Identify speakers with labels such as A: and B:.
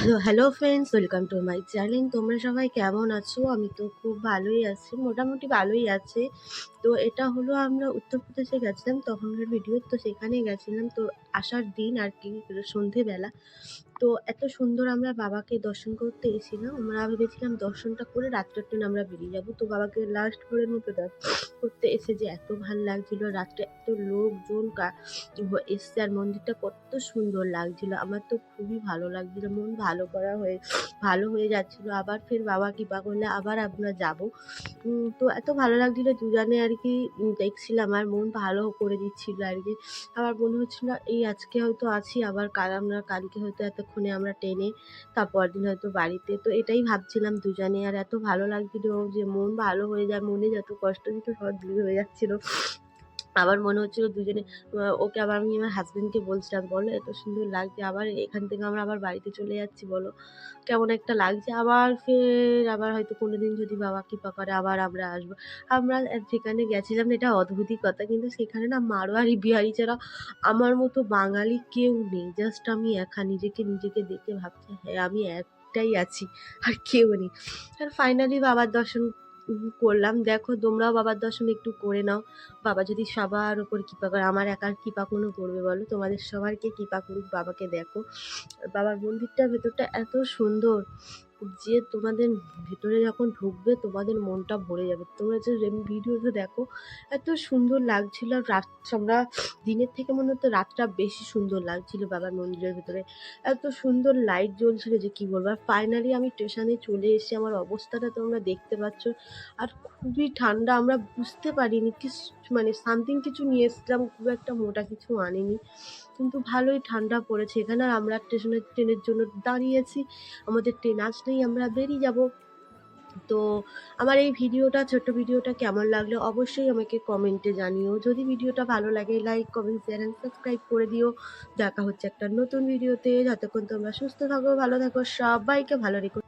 A: Hello hello friends welcome to my channel তোমরা সবাই কেমন আছো? আমি তো খুব ভালোই আছি, মোটামুটি ভালোই আছে। তো এটা হলো আমরা উত্তরপ্রদেশে গেছিলাম তখনকার ভিডিও তো সেখানে গেছিলাম। তো আসার দিন আর কি, সন্ধেবেলা। তো এত সুন্দর আমরা বাবাকে দর্শন করতে এসেছিলাম। আমরা ভেবেছিলাম দর্শনটা করে রাত্রের ট্রেন আমরা বেরিয়ে যাব। তো বাবাকে লাস্ট ভোরের মতো করতে এসে যে এত ভালো লাগছিল, রাত্রে এত লোকজন এসছে আর মন্দিরটা কত সুন্দর লাগছিল। আমার তো খুবই ভালো লাগছিল, মন ভালো করা হয়ে, ভালো হয়ে যাচ্ছিল। আবার ফের বাবা কৃপা করলে আবার আমরা যাব। তো এত ভালো লাগছিল দুজনে আর কি দেখছিলাম আর মন ভালো করে দিচ্ছিল আর কি। আমার মনে হচ্ছিল, এই আজকে হয়তো আছি, আবার কাল আমরা, কালকে হয়তো এতক্ষণে আমরা ট্রেনে তারপর দিন হয়তো বাড়িতে। তো এটাই ভাবছিলাম দুজনে। আর এত ভালো লাগছিল যে মন ভালো হয়ে যায়, মনে যত কষ্ট ছিল সব দূর হয়ে যাচ্ছিল। আবার মনে হচ্ছিল দুজনে ওকে আবার আমি আমার হাজব্যান্ডকে বলছিলাম, বলো এত সুন্দর লাগছে, আবার এখান থেকে আমরা আবার বাড়িতে চলে যাচ্ছি, বলো। কেমন একটা লাগছে, আবার ফের আবার হয়তো কোনোদিন যদি বাবা কৃপা করে আবার আমরা আসব। আমরা যেখানে গেছিলাম, এটা অদ্ভুতই কথা, কিন্তু সেখানে না মারোয়ারি বিহারি ছাড়া আমার মতো বাঙালি কেউ নেই। জাস্ট আমি একা, নিজেকে নিজেকে দেখে ভাবছি হ্যাঁ আমি একটাই আছি, আর কেউ নেই। আর ফাইনালি বাবার দর্শন করলাম। দেখো, তোমরাও বাবার দর্শন একটু করে নাও। বাবা যদি সবার ওপর কৃপা করে, আমার একার কৃপা কোনো করবে বলো? তোমাদের সবারকে কৃপা করুক, বাবাকে দেখো। বাবার মন্দিরটার ভেতরটা এত সুন্দর। যে তোমাদের ভেতরে যখন ঢুকবে তোমাদের মনটা ভরে যাবে। তোমরা যে ভিডিওতে দেখো, এত সুন্দর লাগছিল। রাত, আমরা দিনের থেকে মনে হতো রাতটা বেশি সুন্দর লাগছিল বাবার মন্দিরের ভেতরে। এত সুন্দর লাইট জ্বলছিল যে কি বলব? আর ফাইনালি আমি স্টেশনে চলে এসে আমার অবস্থাটা তোমরা দেখতে পাচ্ছ। আর খুবই ঠান্ডা, আমরা বুঝতে পারিনি কি মানে সামথিং কিছু নিয়ে এসেছিলাম, খুব একটা মোটা কিছু আনিনি কিন্তু ভালোই ঠান্ডা পড়েছে। এখানে আর আমরা স্টেশনের ট্রেনের জন্য দাঁড়িয়েছি আমাদের ট্রেন আসলেই আমরা বেরিয়ে যাব। তো আমার এই ভিডিওটা, ছোট্ট ভিডিওটা কেমন লাগল অবশ্যই আমাকে কমেন্টে জানিও। যদি ভিডিওটা ভালো লাগে like comment share and subscribe করে দিও। দেখা হচ্ছে একটা নতুন ভিডিওতে। যতক্ষণ তোমরা সুস্থ থাকো, ভালো থাকো, সবাইকে ভালো রেখো।